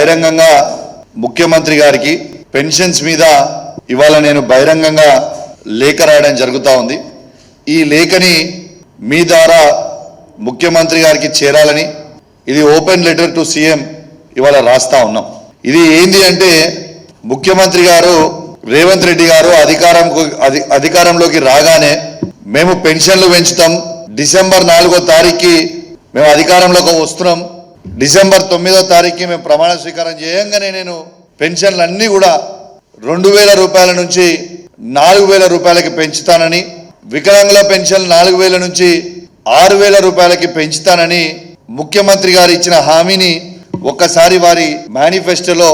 బహిరంగంగా ముఖ్యమంత్రి గారికి పెన్షన్స్ మీద ఇవాళ నేను బహిరంగంగా లేఖ రాయడం జరుగుతూ ఉంది. ఈ లేఖని మీ ద్వారా ముఖ్యమంత్రి గారికి చేరాలని ఇది ఓపెన్ లెటర్ టు సీఎం ఇవాళ రాస్తా ఉన్నాం. ఇది ఏంది అంటే ముఖ్యమంత్రి గారు రేవంత్ రెడ్డి గారు అధికారం అధికారంలోకి రాగానే మేము పెన్షన్లు పెంచుతాం. డిసెంబర్ నాలుగో తారీఖుకి మేము అధికారంలోకి వస్తున్నాం. డిసెంబర్ తొమ్మిదో తారీఖుకి మేము ప్రమాణ స్వీకారం చేయంగానే నేను పెన్షన్లు అన్నీ కూడా రెండు వేల రూపాయల నుంచి నాలుగు వేల రూపాయలకి పెంచుతానని వికలాంగుల పెన్షన్ నాలుగు వేల నుంచి ఆరు వేల రూపాయలకి పెంచుతానని ముఖ్యమంత్రి గారు ఇచ్చిన హామీని ఒక్కసారి వారి మేనిఫెస్టోలో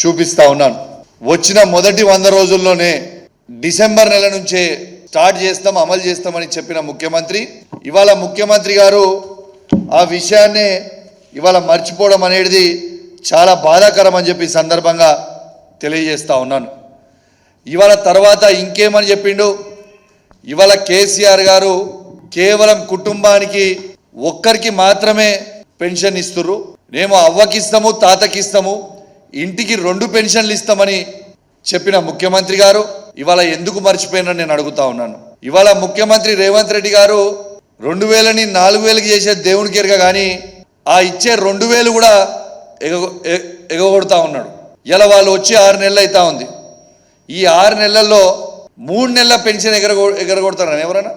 చూపిస్తా ఉన్నాను. వచ్చిన మొదటి వంద రోజుల్లోనే డిసెంబర్ నెల నుంచే స్టార్ట్ చేస్తాం అమలు చేస్తామని చెప్పిన ముఖ్యమంత్రి ఇవాళ ముఖ్యమంత్రి గారు ఆ విషయాన్నే ఇవాళ మర్చిపోవడం అనేది చాలా బాధాకరం అని చెప్పి సందర్భంగా తెలియజేస్తా ఉన్నాను. ఇవాళ తర్వాత ఇంకేమని చెప్పిండు? ఇవాళ కేసీఆర్ గారు కేవలం కుటుంబానికి ఒక్కరికి మాత్రమే పెన్షన్ ఇస్తుర్రు. మేము అవ్వకిస్తాము తాతకిస్తాము ఇంటికి రెండు పెన్షన్లు ఇస్తామని చెప్పిన ముఖ్యమంత్రి గారు ఇవాళ ఎందుకు మర్చిపోయినా నేను అడుగుతా ఉన్నాను. ఇవాళ ముఖ్యమంత్రి రేవంత్ రెడ్డి గారు రెండు వేలని నాలుగు వేలకి చేసే దేవునికి ఎరగ కానీ ఆ ఇచ్చే రెండు వేలు కూడా ఎగ ఎగగొడతా ఉన్నాడు. ఇలా వాళ్ళు వచ్చి ఆరు నెలలు అవుతా ఉంది. ఈ ఆరు నెలల్లో మూడు నెలల పెన్షన్ ఎగరగొ ఎగరగొడతారని ఎవరైనా?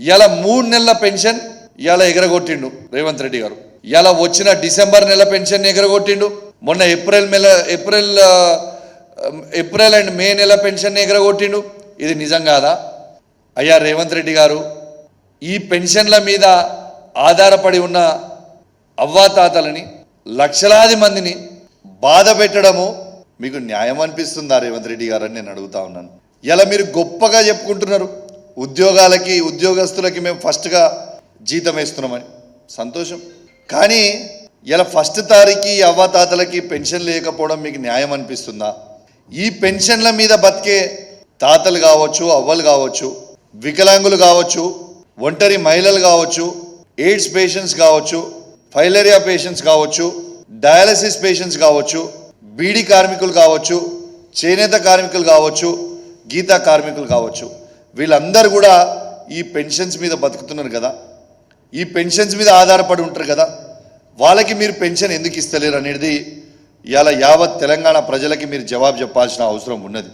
ఇలా మూడు నెలల పెన్షన్ ఇలా ఎగరగొట్టిండు రేవంత్ రెడ్డి గారు. ఇలా వచ్చిన డిసెంబర్ నెల పెన్షన్ ఎగరగొట్టిండు. మొన్న ఏప్రిల్ నెల ఏప్రిల్ ఏప్రిల్ అండ్ మే నెల పెన్షన్ ఎగరగొట్టిండు. ఇది నిజం కాదా? అయ్యా రేవంత్ రెడ్డి గారు ఈ పెన్షన్ల మీద ఆధారపడి ఉన్న అవ్వాతాతలని లక్షలాది మందిని బాధ పెట్టడము మీకు న్యాయం అనిపిస్తుందా రేవంత్ రెడ్డి గారు అని నేను అడుగుతా ఉన్నాను. ఇలా మీరు గొప్పగా చెప్పుకుంటున్నారు. ఉద్యోగాలకి ఉద్యోగస్తులకి మేము ఫస్ట్గా జీతం వేస్తున్నామని. సంతోషం. కానీ ఇలా ఫస్ట్ తారీఖు ఈ అవ్వాతాతలకి పెన్షన్ లేకపోవడం మీకు న్యాయం అనిపిస్తుందా? ఈ పెన్షన్ల మీద బతికే తాతలు కావచ్చు అవ్వలు కావచ్చు వికలాంగులు కావచ్చు ఒంటరి మహిళలు కావచ్చు ఎయిడ్స్ పేషెంట్స్ కావచ్చు ఫైలేరియా పేషెంట్స్ కావచ్చు డయాలసిస్ పేషెంట్స్ కావచ్చు బీడీ కార్మికులు కావచ్చు చేనేత కార్మికులు కావచ్చు గీతా కార్మికులు కావచ్చు. వీళ్ళందరూ కూడా ఈ పెన్షన్స్ మీద బతుకుతున్నారు కదా. ఈ పెన్షన్స్ మీద ఆధారపడి ఉంటారు కదా. వాళ్ళకి మీరు పెన్షన్ ఎందుకు ఇస్తలేరు అనేది ఇవాళ యావత్ తెలంగాణ ప్రజలకి మీరు జవాబు చెప్పాల్సిన అవసరం ఉన్నది.